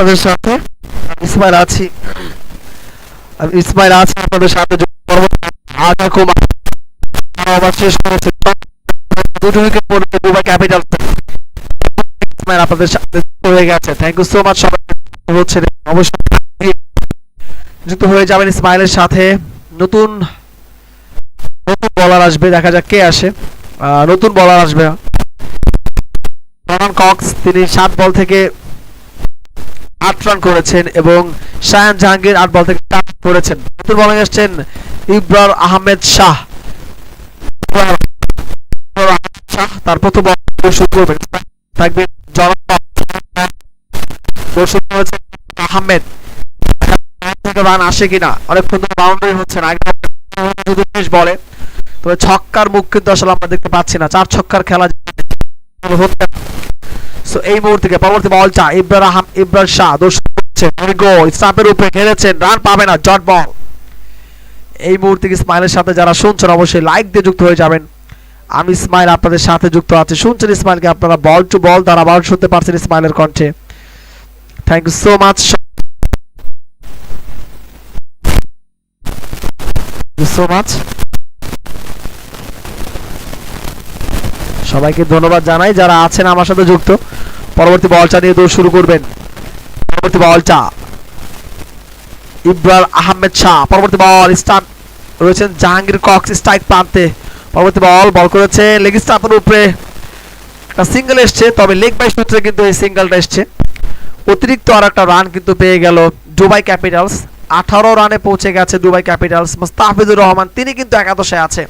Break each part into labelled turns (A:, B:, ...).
A: আপনাদের সাথে। ইসমাইল আছি। আমি ইসমাইল আছি আপনাদের সাথে ওভার শেষ করেছে দুটো উইকেট পড়বে দুবাই ক্যাপিটাল ইসমাইল আপনাদের সাথে হয়ে গেছে। থ্যাংক ইউ সো মাচ সবাই। হচ্ছে অবশ্যই যুক্ত হয়ে যাবেন ইসমাইলের সাথে। নতুন নতুন বলার আসবে। দেখা যাক কে আসে। নতুন বলার আসবে। কক্স, তিনি সাত বল থেকে আট রান করেছেন এবং শায়ান জাহাঙ্গীর আট বল থেকে চার করেছেন। নতুন বলে আসছেন ইব্রার আহমেদ শাহ। শাহ, তার প্রথম বল শুরু করবেন। থাকবে আহমেদ। থেকে রান আসে কিনা? অনেকক্ষণ ধরে বাউন্ডারি হচ্ছে না। বলে। তবে ছক্কার মুখ কিন্তু আসলে আমরা দেখতে পাচ্ছি না। চার ছক্কার খেলা হচ্ছে সো এই মুহূর্তে পরবর্তী বল চা ইব্রার আহম শাহ দর্শক স্টাম্পের উপরে খেলেছেন, রান পাবে না, জট বল এই মুহূর্তে স্মাইলের সাথে যারা শুনছেন, অবশ্যই লাইক দিয়ে যুক্ত হয়ে যাবেন। আমি স্মাইল আপনাদের সাথে যুক্ত আছি। শুনছেন ইসমাইলকে আপনারা বল টু বল দ্বারা বল শুনতে পারছেন ইসমাইলের কণ্ঠে। Thank you so much so much সবাইকে ধন্যবাদ জানাই, যারা আছেন আমার সাথে যুক্ত। পরবর্তী বলটা নিয়ে দৌড় শুরু করবেন। পরবর্তী বলটা। ইব্রার আহমেদ শাহ, পরবর্তী বল স্টার্ট রয়েছেন জাহাঙ্গীর কক্স স্ট্রাইক প্রান্তে। পরবর্তী বল বল করেছে লেগ স্টাম্পের উপরে। একটা সিঙ্গেল এসছে, তবে লেগ বাই সূত্রে কিন্তু এই সিঙ্গেলটা এসছে। অতিরিক্ত আর একটা রান কিন্তু পেয়ে গেল দুবাই ক্যাপিটালস। আঠারো রানে পৌঁছে গেছে দুবাই ক্যাপিটালস। মুস্তাফিজুর রহমান, তিনি কিন্তু একাদশে আছে।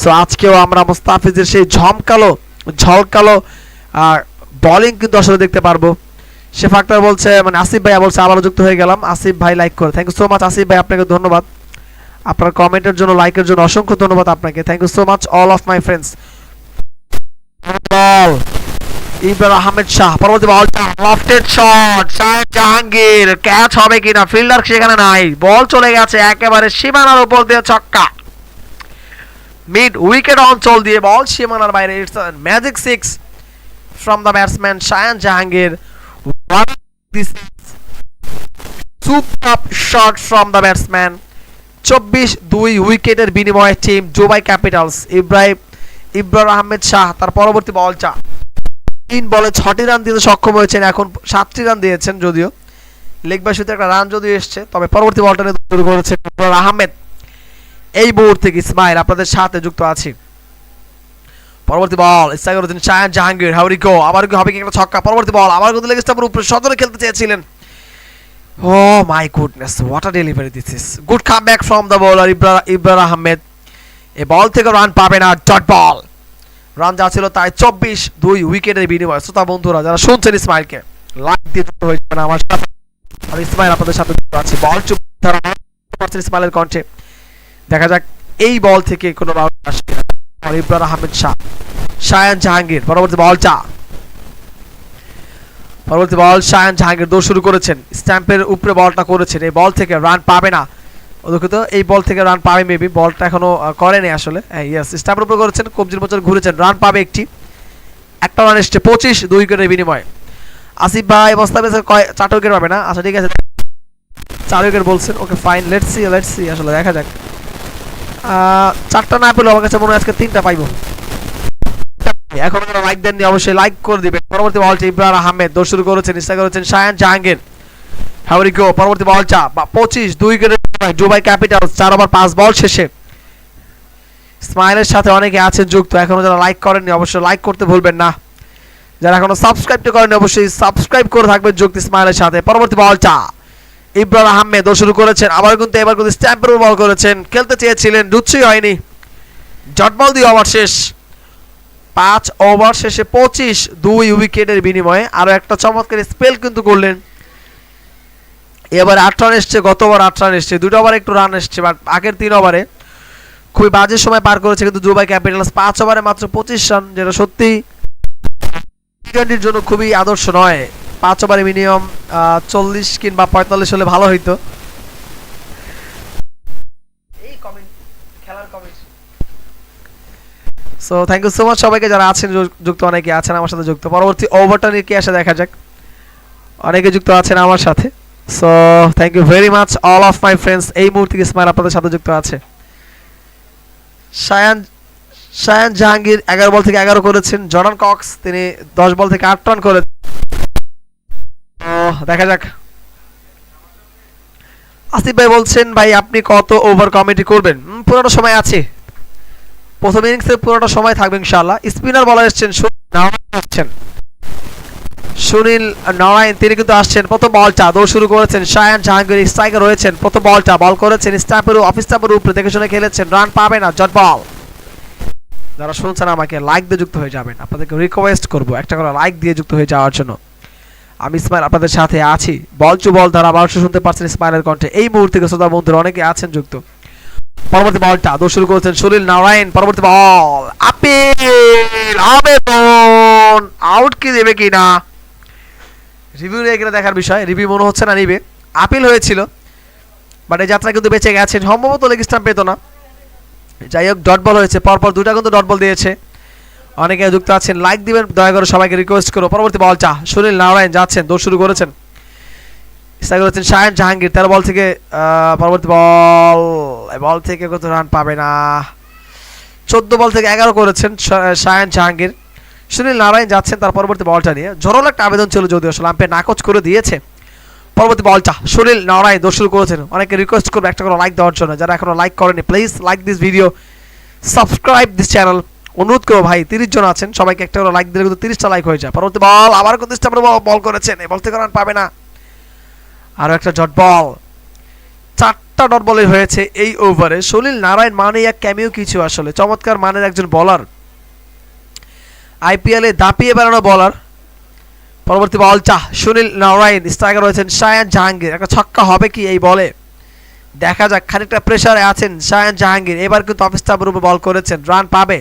A: সো আজকেও আমরা মুস্তাফিজের সেই ঝমকালো, ঝলকালো বলিং কিন্তু আসলে দেখতে পারব। সে ফাক্তার বলছে মানে আসিফ ভাইয়া বলছে, আবারও যুক্ত হয়ে গেলাম। আসিফ ভাই লাইক করে। Thank you so much Asif ভাই, আপনাকে ধন্যবাদ। আপনার কমেন্টের জন্য লাইকের জন্য অসংখ্য ধন্যবাদ আপনাকে। Thank you so much all of my friends ball Ahmed Shah পরবর্তী বলটা lofted shot Shahed Jahangir catch হবে কিনা? ফিল্ডার সেখানে নাই। বল চলে গেছে, একেবারে সীমানার উপর দিয়ে ছক্কা। মিড উইকেট অঞ্চল দিয়ে বল সীমানার বাইরে it's magic six from the batsman Shayan Jahangir super shot from the batsman চব্বিশ দুই উইকেটের বিনিময়ে team Dubai capitals Ibrahim Ibrar Ahmed Shah তার পরবর্তী বলটা তিন বলে ছটি রান দিতে সক্ষম হয়েছেন, এখন সাতটি রান দিয়েছেন যদিও। লেগ বাই শুতে একটা রান যদিও এসছে, তবে পরবর্তী বলটা শুরু করেছেন ইব্রার আহমেদ এই মুহূর্তে ইসমাইল আপনাদের সাথে যুক্ত আছি? পরবর্তী বল করেছেন শায়ান জাহাঙ্গীর, হাউরি গো আবার হবে কি একটা ছক্কা? পরবর্তী বল আবার কিন্তু লেগ স্টাম্পের উপরে সদরে খেলতে চেয়েছিলেন। ও my goodness what a delivery this is good come back from the bowler Ibra Ibrar Ahmed এই বল থেকে রান পাবে না ডট বল রান যা ছিল তাই চব্বিশ দুই উইকেটের বিনিময়। শ্রোতা বন্ধুরা, যারা শুনছেন ইসমাইলকে লাইক দিয়ে যুক্ত হয়ে যাবেন আমার সাথে। আর ইসমাইল আপনাদের সাথে আছে। বল চুপ ইসমাইলের কণ্ঠে। দেখা যাক এই বল থেকে কোনো রাউন্ড আসে। আর আহমেদ শাহ। শায়ান জাহাঙ্গীর, পরবর্তী বল চা পরবর্তী বল শায়ান জাহাঙ্গীর, দৌড় শুরু করেছেন। স্ট্যাম্পের উপরে বলটা করেছেন। এই বল থেকে রান পাবে না। দুঃখিত এই বল থেকে রান পাবে মেবি বলটা এখনও করেনি আসলে। ইয়েস স্ট্যাম্পের উপরে করেছেন, কবজির বছর ঘুরেছেন। রান পাবে একটি। একটা রান এসছে পঁচিশ দুই উইকেটের বিনিময়ে। আসিফ ভাই মোস্তাফিজ কয় চারটা উইকেট পাবে না? আচ্ছা ঠিক আছে। চার উইকেট বলছেন। ওকে ফাইন লেটস লেটস আসলে দেখা যাক। চারটা না পেলেও আমার কাছে মনে হয় আজকে তিনটা পাইবো। এখন যারা লাইক দেননি, অবশ্যই লাইক করে দিবেন। পরবর্তী বলটি ইব্রাহিম আহমেদ, দৌড় শুরু করেছেন ইস্তা করেছেন শায়ান জাহাঙ্গীর। হাউরি গো পরবর্তী বল চা বা পঁচিশ, দুই উইকেটের দুবাই ক্যাপিটাল চার ওভার পাঁচ বল শেষে। স্মাইলের সাথে অনেকে আছেন যুক্ত, এখনও যারা লাইক করেননি, অবশ্যই লাইক করতে ভুলবেন না। যারা এখনও সাবস্ক্রাইবটা করেনি অবশ্যই সাবস্ক্রাইব করে থাকবেন যুক্ত স্মাইলের সাথে। পরবর্তী বল চা ইব্রাহিম আহমেদ দৌড় শুরু করেছেন, আবার কিন্তু এবার কিন্তু স্ট্যাম্পের বল করেছেন। খেলতে চেয়েছিলেন রুচি হয়নি। জট বল দিয়ে ওভার শেষ। পাঁচ ওভার শেষে পঁচিশ, দুই উইকেটের বিনিময়ে আরও একটা চমৎকার স্পেল কিন্তু করলেন। এবার আট রান এসছে, গত ওভার আট রান এসছে। দুটো ওভার একটু রান এসছে, বাট আগের তিন ওভারে খুবই বাজে সময় পার করেছে কিন্তু দুবাই ক্যাপিটালস। পাঁচ ওভারে মাত্র পঁচিশ রান, যেটা সত্যি টি টোয়েন্টির জন্য খুবই আদর্শ নয়। পাঁচ ওভারে মিনিমাম চল্লিশ কিংবা পঁয়তাল্লিশ হলে ভালো হইতো। So thank you so much সবাইকে যারা আছেন যুক্ত অনেকে আছেন আমার সাথে যুক্ত। পরবর্তী ওভারটা নিয়ে কে আসে দেখা যাক। অনেকে যুক্ত আছেন আমার সাথে। So thank you very much all of my friends এই মুহূর্তে ইসমাইল আপনাদের সাথে যুক্ত আছে? সায়ান সায়ান জাহাঙ্গীর এগারো বল থেকে এগারো করেছেন। জর্ডান কক্স তিনি দশ বল থেকে আট রান করেছেন। দেখা যাক। আসিফ ভাই বলছেন, ভাই, আপনি কত ওভার কমেডি করবেন? পুরোটা সময় আছে। প্রথম ইনিংসে পুরোটা সময় থাকবে ইনশাআল্লাহ। স্পিনার বলার এসছেন আসছেন সুনীল নারায়ণ, তিনি কিন্তু আসছেন। প্রথম বলটা দৌড় শুরু করেছেন। শায়ান জাহাঙ্গীর স্ট্রাইকার রয়েছেন। প্রথম বলটা বল করেছেন। স্টাফের অফিস স্টাফের উপরে দেখে শুনে খেলেছেন। রান পাবে না, জট বল যারা শুনছেন আমাকে লাইক দিয়ে যুক্ত হয়ে যাবেন। আপনাদেরকে রিকোয়েস্ট করব একটা করে লাইক দিয়ে যুক্ত হয়ে যাওয়ার জন্য। আমি ইসমাইল আপনাদের সাথে আছি। বল টু বল দ্বারা আবার শুনতে পারছেন ইসমাইলের কণ্ঠে। এই মুহূর্তে শ্রোতা বন্ধুরা, অনেকে আছেন যুক্ত। পরবর্তী বলটা শুরু করেছেন সুনীল নারায়ণ। পরবর্তী বল, আপিল, আবেদন। আউট কি দেবে কি না? রিভিউ এখানে দেখার বিষয়। রিভিউ মনে হচ্ছে না নিবে। আপিল হয়েছিল। বাট এই যাত্রা কিন্তু বেঁচে গেছেন সম্ভবত লেগ স্টাম্প পেতো না। যাই হোক ডট বল হয়েছে। পরপর দুটা কিন্তু ডট বল দিয়েছে। অনেকে যুক্ত আছেন। লাইক দিবেন, দয়া করে সবাইকে রিকোয়েস্ট করো। পরবর্তী বল চা সুনীল নারায়ণ যাচ্ছেন, দৌড় শুরু করেছেন। স্ট্রাইক করেছেন শায়ন জাহাঙ্গীর, তেরো বল থেকে পরবর্তী বল বল থেকে কত রান পাবে না? চোদ্দ বল থেকে এগারো করেছেন শায়ন জাহাঙ্গীর। সুনীল নারায়ণ যাচ্ছেন তার পরবর্তী বলটা নিয়ে। জোরালো একটা আবেদন ছিল যদিও, আসলে আম্পায়ার নাকচ করে দিয়েছে। পরবর্তী বলটা সুনীল নারায়ণ দোষ শুরু করেছেন। অনেকে রিকোয়েস্ট করবে একটা করে লাইক দেওয়ার জন্য। যারা এখনও লাইক করেনি please like this video subscribe this channel অনুরোধ করব ভাই, তিরিশ জন আছেন, সবাইকে একটা লাইক দিলে কিন্তু তিরিশটা লাইক হয়ে যায়। পরবর্তী বল আবার স্টাম্পের বল করেছেন, এই বল থেকে রান পাবে না। আরও একটা জট বল চারটা ডট বলে হয়েছে এই ওভারে সলিল নারায়ণ মানে এক ক্যামিও কিছু আসলে। চমৎকার মানের একজন বলার আইপিএলে দাপিয়ে বেড়ানো বলার পরবর্তী বল চাহ, সুনীল নারায়ণ স্ট্রাইকার রয়েছেন শায়ান জাহাঙ্গীর। একটা ছক্কা হবে কি এই বলে দেখা যাক, খানিকটা প্রেসারে আছেন শায়ান জাহাঙ্গীর। এবার কিন্তু অফিস উপর বল করেছেন। রান পাবে।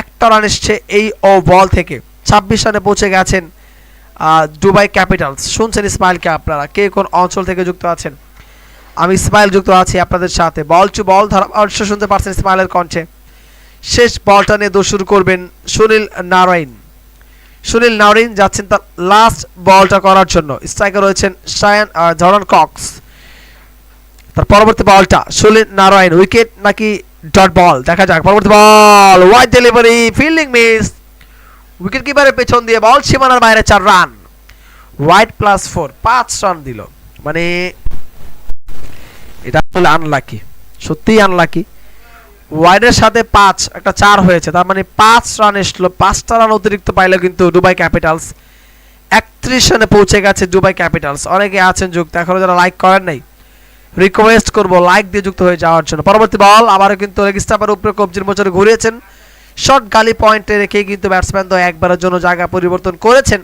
A: একটা রান এসছে এই ও বল থেকে। ছাব্বিশ রানে পৌঁছে গেছেন দুবাই ক্যাপিটালস শুনছেন ইসমাইলকে আপনারা? কে কোন অঞ্চল থেকে যুক্ত আছেন? আমি ইসমাইল যুক্ত আছি আপনাদের সাথে। বল টু বল ধারাভাষ্য শুনতে পারছেন ইসমাইলের কণ্ঠে। শেষ বলটা নিয়ে দৌড় শুরু করবেন সুনীল নারায়ণ। সুনীল নারায়ণ যাচ্ছেন তার লাস্ট বলটা করার জন্য। স্ট্রাইকার রয়েছেন শায়ান জর্ডান কক্স। তার পরবর্তী বলটা, সুনীল নারায়ণ উইকেট নাকি ডট বল দেখা যাক, পরবর্তী ball wide delivery fielding miss wicket কিপারের পেছন দিয়ে বল সীমানার বাইরে চার রান হোয়াইট প্লাস ফোর পাঁচ রান দিল। মানে এটা আসলে আনলাকি সত্যিই আনলাকি ওয়াইডের সাথে পাঁচ, একটা চার হয়েছে, তার মানে পাঁচ রান এসলো, পাঁচটা রান অতিরিক্ত পাইলো কিন্তু দুবাই ক্যাপিটালস একত্রিশ রানে পৌঁছে গেছে দুবাই ক্যাপিটালস অনেকে আছেন যুক্ত, এখনও যারা লাইক করেন নাই রিকোয়েস্ট করব লাইক দিয়ে যুক্ত হয়ে যাওয়ার জন্য। পরবর্তী বল আবারও কিন্তু লেগ স্টাম্পের উপরে কবজির মোচরে ঘুরিয়েছেন। শর্ট গালি পয়েন্টে রেখে কিন্তু ব্যাটসম্যান তো একবারের জন্য জায়গা পরিবর্তন করেছেন।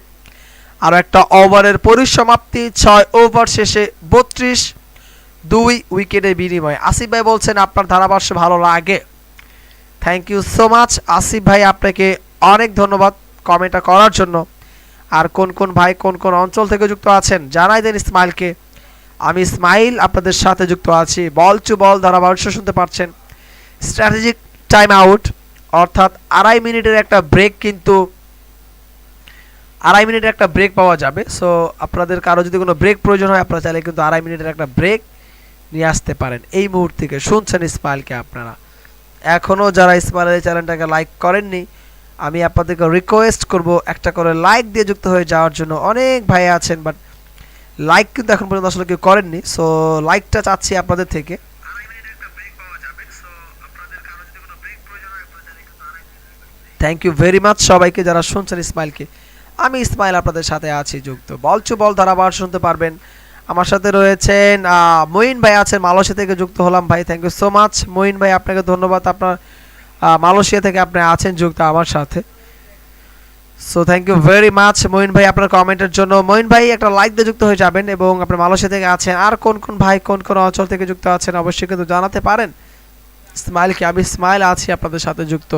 A: আর একটা ওভারের পরিসমাপ্তি, ছয় ওভার শেষে বত্রিশ, দুই উইকেটের বিনিময়ে। আসিফ ভাই বলছেন, আপনার ধারাভাষ্য ভালো লাগে। Thank you so much Asif ভাই, আপনাকে অনেক ধন্যবাদ কমেন্টটা করার জন্য। আর কোন কোন ভাই কোন কোন অঞ্চল থেকে যুক্ত আছেন, জানাই দেন ইসমাইলকে আমি ইসমাইল আপনাদের সাথে যুক্ত আছি। বল টু বল ধারাভাষ্য শুনতে পাচ্ছেন স্ট্র্যাটেজিক টাইম আউট অর্থাৎ আড়াই মিনিটের একটা ব্রেক কিন্তু আড়াই মিনিটের একটা ব্রেক পাওয়া যাবে। সো আপনাদের কারও যদি কোনো ব্রেক প্রয়োজন হয়, আপনারা চাইলে কিন্তু আড়াই মিনিটের একটা ব্রেক নিয়ে আসতে পারেন। এই মুহূর্ত থেকে শুনছেন ইসমাইলকে আপনারা। এখনও যারা ইসমাইলের চ্যানেলটাকে লাইক করেননি, আমি আপনাদেরকে রিকোয়েস্ট করব একটা করে লাইক দিয়ে যুক্ত হয়ে যাওয়ার জন্য। অনেক ভাই আছেন বাট লাইক কিন্তু এখন পর্যন্ত আসলে কেউ করেননি সো লাইকটা চাচ্ছি আপনাদের থেকে। থ্যাংক ইউ ভেরি মাচ সবাইকে যারা শুনছেন ইসমাইলকে আমি ইসমাইল আপনাদের সাথে আছি, যুক্ত। বল চু বল ধারাবার শুনতে পারবেন। আমার সাথে রয়েছেন মঈন ভাই আছেন, মালয়েশিয়া থেকে যুক্ত হলাম ভাই। Thank you so much Moin ভাই, আপনাকে ধন্যবাদ। আপনার মালয়েশিয়া থেকে আপনি আছেন, যুক্ত আমার সাথে। So thank you very much Moin ভাই, আপনার কমেন্টের জন্য। মঈন ভাই, একটা লাইক দিয়ে যুক্ত হয়ে যাবেন এবং আপনার মালয়েশিয়া থেকে আছেন। আর কোন কোন ভাই, কোন কোন অঞ্চল থেকে যুক্ত আছেন অবশ্যই কিন্তু জানাতে পারেন। স্মাইল কি? আমি স্মাইল আছি আপনাদের সাথে যুক্ত।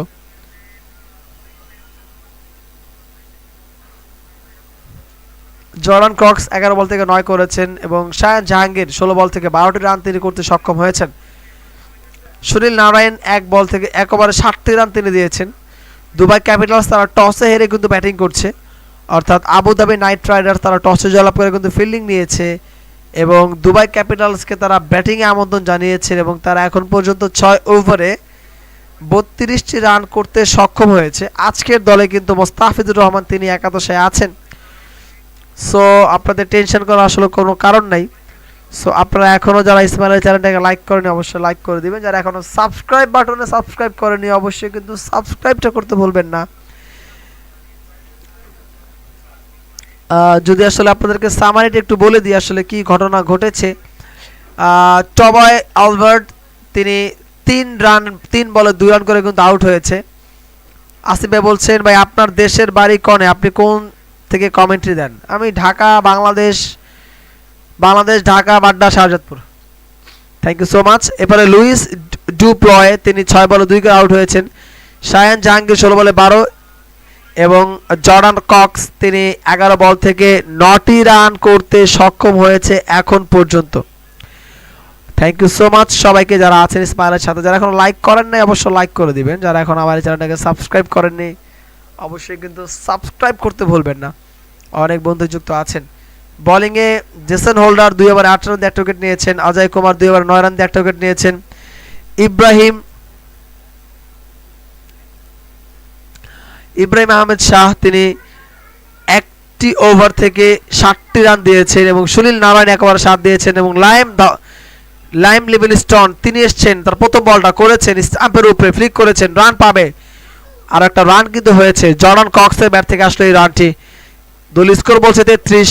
A: জর্ডান ক্রক্স এগারো বল থেকে নয় করেছেন এবং শায়ান জাহাঙ্গীর ষোলো বল থেকে বারোটি রান তিনি করতে সক্ষম হয়েছেন। সুনীল নারায়ণ এক বল থেকে এক ওভারে ষাটটি রান তিনি দিয়েছেন। দুবাই ক্যাপিটালস তারা টসে হেরে কিন্তু ব্যাটিং করছে। অর্থাৎ আবুধাবি নাইট রাইডার্স তারা টসে জয়লাভ করে কিন্তু ফিল্ডিং নিয়েছে এবং দুবাই ক্যাপিটালসকে তারা ব্যাটিংয়ে আমন্ত্রণ জানিয়েছেন এবং তারা এখন পর্যন্ত ছয় ওভারে বত্রিশটি রান করতে সক্ষম হয়েছে। আজকের দলে কিন্তু মোস্তাফিজুর রহমান তিনি একাদশে আছেন। সো আপনাদের টেনশন করার আসলে কোনো কারণ নাই। সো আপনারা এখনও যারা ইসমাইলের চ্যানেলটাকে লাইক করেনি অবশ্যই লাইক করে দিবেন। যারা এখনও সাবস্ক্রাইব বাটনে সাবস্ক্রাইব করেনি অবশ্যই কিন্তু সাবস্ক্রাইবটা করতে ভুলবেন না। যদি আসলে আপনাদেরকে সামারিটা একটু বলে দিই, আসলে কি ঘটনা ঘটেছে। টবয় আলবার্ট, তিনি তিন রান তিন বলে দুই রান করে কিন্তু আউট হয়েছে। আসিফ ভাই বলছেন, ভাই, আপনার দেশের বাড়ি কনে? আপনি কোন থেকে কমেন্ট্রি দেন? আমি Dhaka, Bangladesh Bangladesh, Dhaka Badda Shahjadpur. Thank you so much এবারে লুইস ডু প্লয় তিনি ছয় বলে দুই করে আউট হয়েছেন। শায়ান জাহাঙ্গীর ষোলো বলে বারো এবং জর্ডান কক্স, তিনি এগারো বল থেকে নটি রান করতে সক্ষম হয়েছে এখন পর্যন্ত। থ্যাংক ইউ সো মাচ সবাইকে যারা আছেন স্মাইলের সাথে, যারা এখন লাইক করেন নাই, অবশ্যই লাইক করে দিবেন। যারা এখন আমার চ্যানেলটাকে সাবস্ক্রাইব করেননি, অবশ্যই কিন্তু সাবস্ক্রাইব করতে ভুলবেন না। অনেক বন্ধু যুক্ত আছেন। বোলিংয়ে জেসন হোল্ডার দুই ওভার আট রান দিয়ে একটা উইকেট নিয়েছেন। অজয় কুমার দুই ওভার নয় রান দিয়ে একটা উইকেট নিয়েছেন। ইব্রাহিম ইব্রাহিম আহমেদ শাহ তিনি একটি ওভার থেকে ষাটটি রান দিয়েছেন এবং সুনীল নারায়ণ এক সাত দিয়েছেন এবং লাইম লাইম লিভিংস্টন তিনি এসছেন, তার প্রথম বলটা করেছেন, স্টাম্পের উপরে ফ্লিক করেছেন, রান পাবে। আর একটা রান কিন্তু হয়েছে। জর্ডান কক্সের ব্যাট থেকে আসলে এই রানটি দল স্কোর বলছে তেত্রিশ।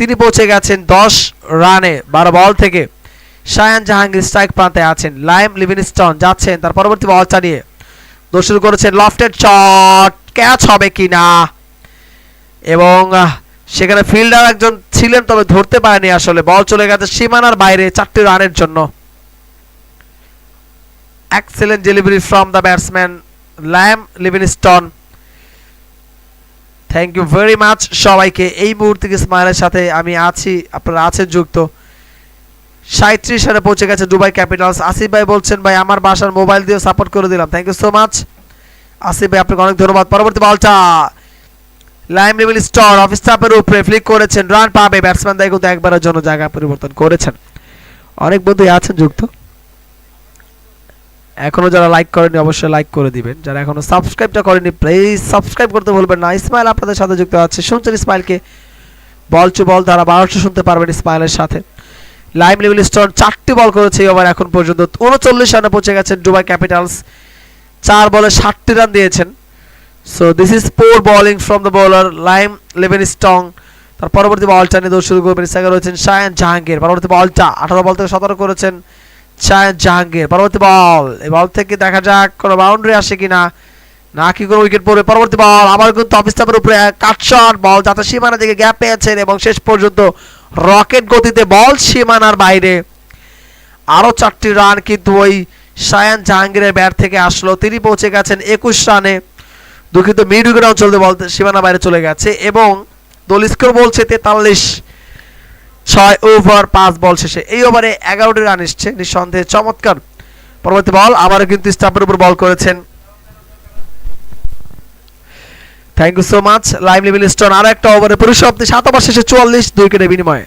A: তিনি পৌঁছে গেছেন দশ রানে, বারো বল থেকে। শায়ান জাহাঙ্গীর স্ট্রাইক প্রান্তে আছেন। লাইম লিভিংস্টন যাচ্ছেন তার পরবর্তী বল চালিয়ে। দোষ করেছেন লফটেড শট ক্যাচ হবে কিনা? এবং সেখানে ফিল্ডার একজন ছিলেন, তবে ধরতে পারেনি আসলে। বল চলে গেছে সীমানার বাইরে চারটি রানের জন্য। Excellent delivery from the batsman Liam Livingstone. Thank you very much সবাইকে এই মুহূর্তে স্মাইলের সাথে আমি আছি, আপনারা আছেন যুক্ত। সাঁত্রিশ রানে পৌঁছে গেছে দুবাই ক্যাপিটালস। আসিফ ভাই বলছেন, ভাই, আমার বাসার মোবাইল দিয়ে সাপোর্ট করে দিলাম। Thank you so much Asif ভাই, আপনাকে অনেক ধন্যবাদ। পরবর্তী বলটা। লাইম লেভেল স্টার অফ স্টাপের উপরে ফ্লিক করেছেন। রান পাবে। ব্যাটসম্যান দায় কিন্তু একবারের জন্য জায়গা পরিবর্তন করেছেন। অনেক বন্ধুই আছেন যুক্ত। এখনও যারা লাইক করেনি অবশ্যই লাইক করে দিবেন। যারা এখনও সাবস্ক্রাইবটা করেনি প্লিজ সাবস্ক্রাইব করতে ভুলবেন না। ইসমাইল আপনাদের সাথে যুক্ত আছে। শুনছেন ইসমাইলকে বল টু বল তারা বারোশো শুনতে পারবেন ইসমাইলের সাথে। লাইম লেভেল স্টোন চারটি বল করেছে ওভার এখন পর্যন্ত। উনচল্লিশ রানে পৌঁছে গেছেন ডুবাই ক্যাপিটালস চার বলে ষাটটি রান দিয়েছেন। So this is poor bowling from the bowler Liam Livingstone তার পরবর্তী বলটা নিয়ে দৌড় শুরু করবেন। সেখানে রয়েছেন শায়ান জাহাঙ্গীর পরবর্তী বলটা আঠারো বল থেকে সতেরো করেছেন জাহাঙ্গীর। পরবর্তী বল। এই বল থেকে দেখা যাক কোনো বাউন্ডারি আসে কিনা। না কি কোনো উইকেট পড়বে। পরবর্তী বল। আবার কিন্তু অফ স্টাম্পের উপরে কাট শট বল যাতে সীমানা দিকে গ্যাপ পেয়েছেন এবং শেষ পর্যন্ত রকেট গতিতে বল সীমানার বাইরে। আরও চারটি রান কিন্তু ওই শায়ান জাহাঙ্গীরের ব্যাট থেকে আসলো। তিনি পৌঁছে গেছেন একুশ রানে। দুঃখিত মিড উইকেট অঞ্চল দিয়ে বলতে সীমানা বাইরে চলে গেছে এবং দল বলছে তেতাল্লিশ। ছয় ওভার, পাঁচ বল শেষে। এই ওভারে এগারোটি রান এসছে, নিঃসন্দেহে চমৎকার। পরবর্তী বল, আবারও কিন্তু স্টাম্পের উপর বল করেছেন। Thank you so much Liam Livingstone আরও একটা ওভারে পরিসমাপ্তি, সাত ওভার শেষে চুয়াল্লিশ দুই উইকেটের বিনিময়ে।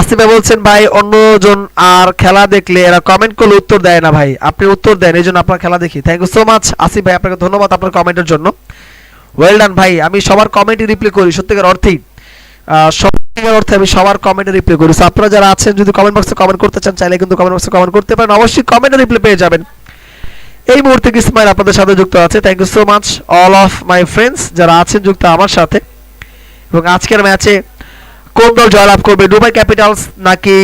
A: আসিফ ভাই বলছেন, ভাই, অন্যজন আর খেলা দেখলে এরা কমেন্ট করলে উত্তর দেয় না ভাই। আপনি উত্তর দেন এই জন্য আপনার খেলা দেখি। Thank you so much Asif ভাই, আপনাকে ধন্যবাদ আপনার কমেন্টের জন্য। ওয়েল ডান ভাই, আমি সবার কমেন্টই রিপ্লাই করি, সত্যিকার অর্থেই। সত্যিকার অর্থে আমি সবার কমেন্টে রিপ্লাই করি। আপনারা যারা আছেন, যদি কমেন্ট বক্সে কমেন্ট করতে চান, চাইলে কিন্তু কমেন্ট বক্সে কমেন্ট করতে পারেন। অবশ্যই কমেন্টে রিপ্লাই পেয়ে যাবেন। এই মুহূর্তে কি স্মাইল আপনাদের সাথে যুক্ত আছে? Thank you so much all of my friends যারা আছেন, যুক্ত আমার সাথে। এবং আজকের ম্যাচে কোন দল জয়লাভ করবে? দুবাই ক্যাপিটালস নাকি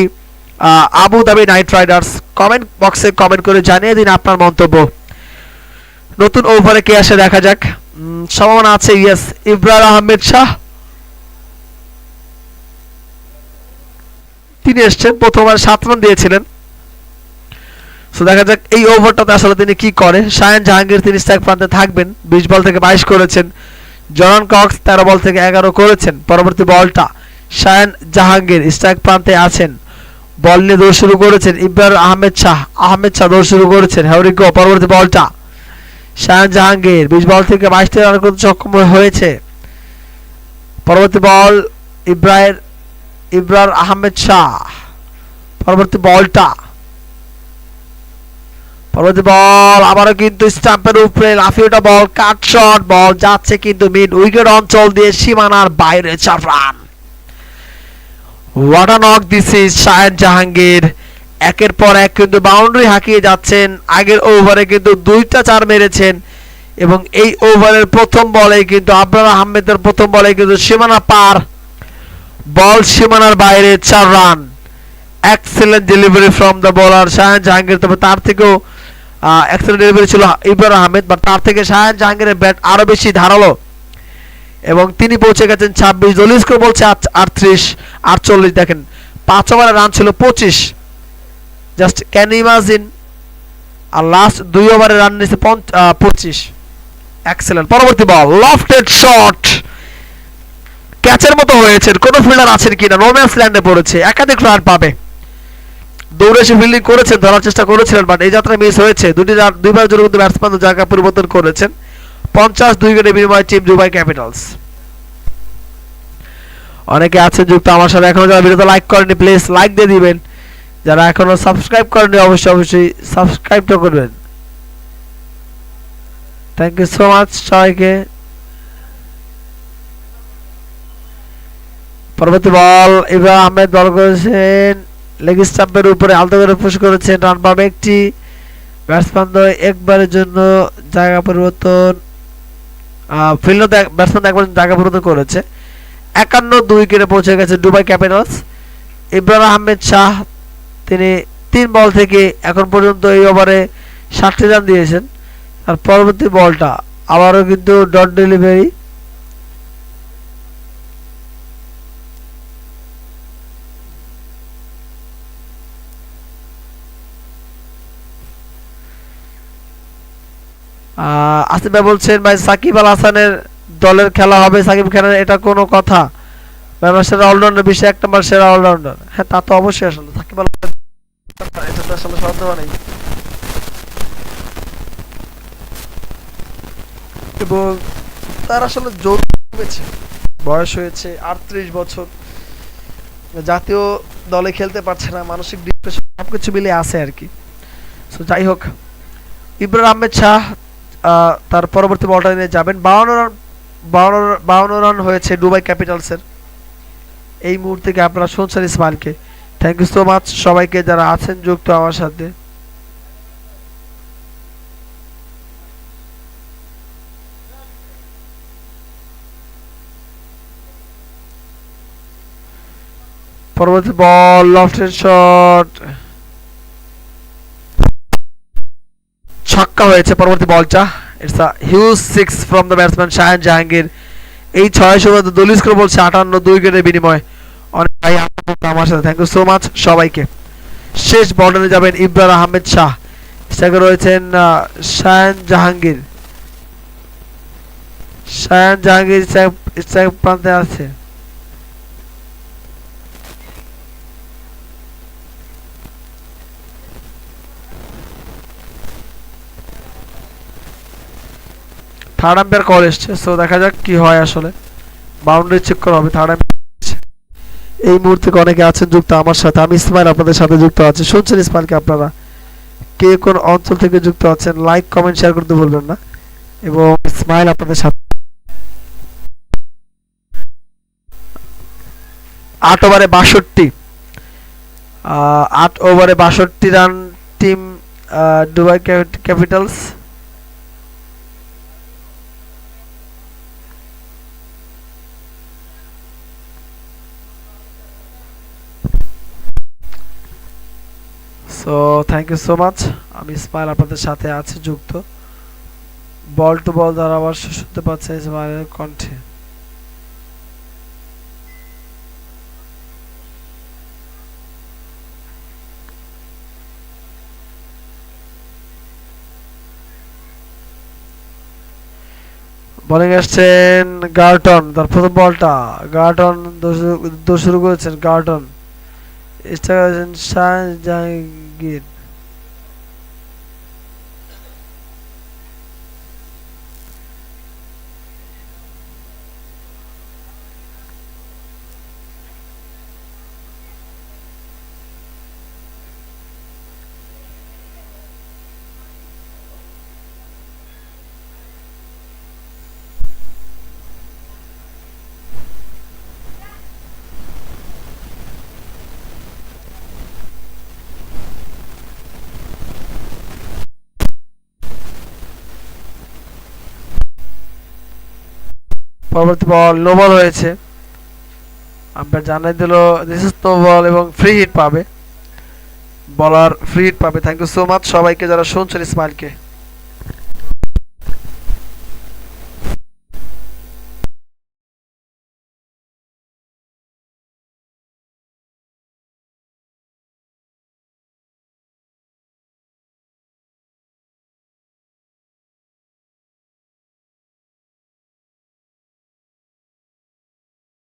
A: Abu Dhabi knight riders comment বক্সে কমেন্ট করে জানিয়ে দিন আপনার মন্তব্য। নতুন ওভারে কে আসে দেখা যাক। সম্ভাবনা আছে ইয়েস ইব্রার আহমেদ শাহ। তিনি এসছেন, প্রথমবার সাত রান দিয়েছিলেন। সো দেখা যাক এই ওভারটাতে আসলে তিনি কি করে। শায়ান জাহাঙ্গীর, তিনি স্ট্রাইক প্রান্তে থাকবেন। বিশ বল থেকে বাইশ করেছেন। জন কক্স তেরো বল থেকে এগারো করেছেন। পরবর্তী বলটা শায়ান জাহাঙ্গীর স্ট্রাইক প্রান্তে আছেন। বল নিয়ে দৌড় শুরু করেছেন ইব্রার আহমেদ শাহ। আহমেদ শাহ দৌড় শুরু করেছেন। হেউরিকো পরবর্তী বলটা শায়ান জাহাঙ্গীর। বিশ বল থেকে বাইশটি রান করতে সক্ষম হয়েছে। পরবর্তী বল ইব্রাহিম ইব্রার আহমেদ শাহ। পরবর্তী বলটা। পরবর্তী বল, আবারও কিন্তু স্টাম্পের উপরে লাফিয়েটা বল, কাট শট, বল যাচ্ছে কিন্তু মিড উইকেট অঞ্চল দিয়ে সীমানার বাইরে, চার run. What a knock this is Shahed Jahangir. একের পর এক কিন্তু বাউন্ডারি হাঁকিয়ে যাচ্ছেন। আগের ওভারে কিন্তু দুইটা চার মেরেছেন। এবং এই ওভারের প্রথম বলে কিন্তু আবরার আহমেদের প্রথম বলে কিন্তু সীমানা পার বল সীমানার বাইরে, চার run. Excellent delivery from the bowler Shahan Jahangir তবে তার থেকেও এক্সেলেন্ট ডেলিভারি ছিল ইব্রার আহমেদ বাট তার থেকে শাহান জাহাঙ্গীরের ব্যাট আরও বেশি ধারালো। এবং তিনি পৌঁছে গেছেন ছাব্বিশ দলীয় স্কোর বলছে আটত্রিশ, আটচল্লিশ। দেখেন, পাঁচ ওভারে রান ছিল পঁচিশ। জাস্ট ক্যান ইমাজিন আর লাস্ট দুই ওভারে রান নিয়েছে পঞ্চ পঁচিশ। এক্সেলেন্ট পরবর্তী বল লফটেড শট ক্যাচের মতো হয়েছে, কোন ফিল্ডার আছেন কিনা? রোম্যান্স ল্যান্ডে পড়েছে, একাধিক রান পাবে। দৌড়ে এসে ফিল্ডিং করেছেন, ধরার চেষ্টা করেছিলেন বাট এই যাত্রা মিস হয়েছে। দুটি রান দুইবার জন্য কিন্তু ব্যাটসম্যান জায়গা পরিবর্তন করেছেন। পঞ্চাশ দুই উইকেটের বিনিময়ে টিম দুবাই ক্যাপিটালস অনেকে আছেন যুক্ত আমার সাথে, এখনও যারা ভিডিওতে লাইক করেনি প্লিজ লাইক দিয়ে দিবেন। যারা এখনও সাবস্ক্রাইব করেনি অবশ্যই অবশ্যই সাবস্ক্রাইবটা করবেন। থ্যাংক ইউ সো মাচ সবাইকে। পরবর্তী বল ইব্রাহিম আহমেদ বল করেছেন। লেগ স্টাম্পের উপরে আলতো করে পুশ করেছেন রান পাবে একটি। ব্যাটসম্যান একবারের জন্য জায়গা পরিবর্তন ফিল্ডার ব্যাটসম্যান একবার জায়গা পরিবর্তন করেছে। একান্ন দুই উইকেটে পৌঁছে গেছে দুবাই ক্যাপিটালস। ইব্রাহিম আহমেদ শাহ, তিনি তিন বল থেকে এখন পর্যন্ত এই ওভারে ষাটটি রান দিয়েছেন। আর পরবর্তী বলটা, আবারও কিন্তু ডট ডেলিভারি আসিফ ভাই বলছেন, ভাই, সাকিব আল হাসানের দলের খেলা হবে, সাকিব খানের, এটা কোনো কথা। সেরা অলরাউন্ডার, বিশ্বে এক নম্বর সেরা অলরাউন্ডার। হ্যাঁ তা তো অবশ্যই আসলে, সাকিব আল হাসান সন্দেহ নেই। এবং তার আসলে জোর কমেছে, বয়স হয়েছে আটত্রিশ বছর। জাতীয় দলে খেলতে পারছে না, মানসিক ডিপ্রেশন সবকিছু মিলে আছে আর কি। সো যাই হোক, ইব্রাহিম আহমেদ শাহ তার পরবর্তী বলটা নিয়ে যাবেন। বাউন্ন রান বাউন্ন রান হয়েছে দুবাই ক্যাপিটালসের এই মুহূর্তে আপনারা শুনছেন ইসমাইলকে? থ্যাংক ইউ সো মাচ সবাইকে যারা আছেন যুক্ত আমার সাথে। পরবর্তী বল লফটেড শট ছক্কা হয়েছে পরবর্তী বলটা। It's a huge six from the batsman Shahan Jahangir এই ছয়শো মধ্যে দলিল স্কোর বলছে আটান্ন, দুই উইকেটের বিনিময়। অনেক ভাই আমার সাথে থ্যাংক ইউ সো মাচ সবাইকে। শেষ বর্ডারে যাবেন ইব্রার আহমেদ শাহ। স্ট্রাইকে রয়েছেন শায়ান জাহাঙ্গীর শায়ান জাহাঙ্গীর প্রান্তে আছে। থার্ড আম্পায়ার কল এসছে সো দেখা যাক কি হয় আসলে। বাউন্ডারি চেক করা হবে থার্ড এই মুহূর্তে অনেকে আছেন যুক্ত আমার সাথে, আমি ইসমাইল আপনাদের সাথে যুক্ত আছি। শুনছেন ইসমাইলকে আপনারা? কে কোন অঞ্চল থেকে যুক্ত আছেন লাইক কমেন্ট শেয়ার করতে বলবেন না। এবং ইসমাইল আপনাদের সাথে। আট ওভারে বাষট্টি। আট ওভারে বাষট্টি run team Dubai capitals so thank you so much আমি ইসমাইল আপনাদের সাথে আছি, যুক্ত। বল টু বল দ্বারা আবার শুনতে পাচ্ছে ইসমাইলের কণ্ঠে। বোলিং আসছেন গার্টন, তার প্রথম বলটা। গার্টন শুরু করেছেন, গার্টন। ইস্টাগাছেন শাহ জাহাঙ্গীর পরবর্তী বল নো বল হয়েছে। আম্পায়ার জানাই দিল দিস ইজ নো বল এবং ফ্রি হিট পাবে। বলার ফ্রি হিট পাবে। থ্যাংক ইউ সো মাচ সবাইকে যারা শুনছেন ইসমাইলকে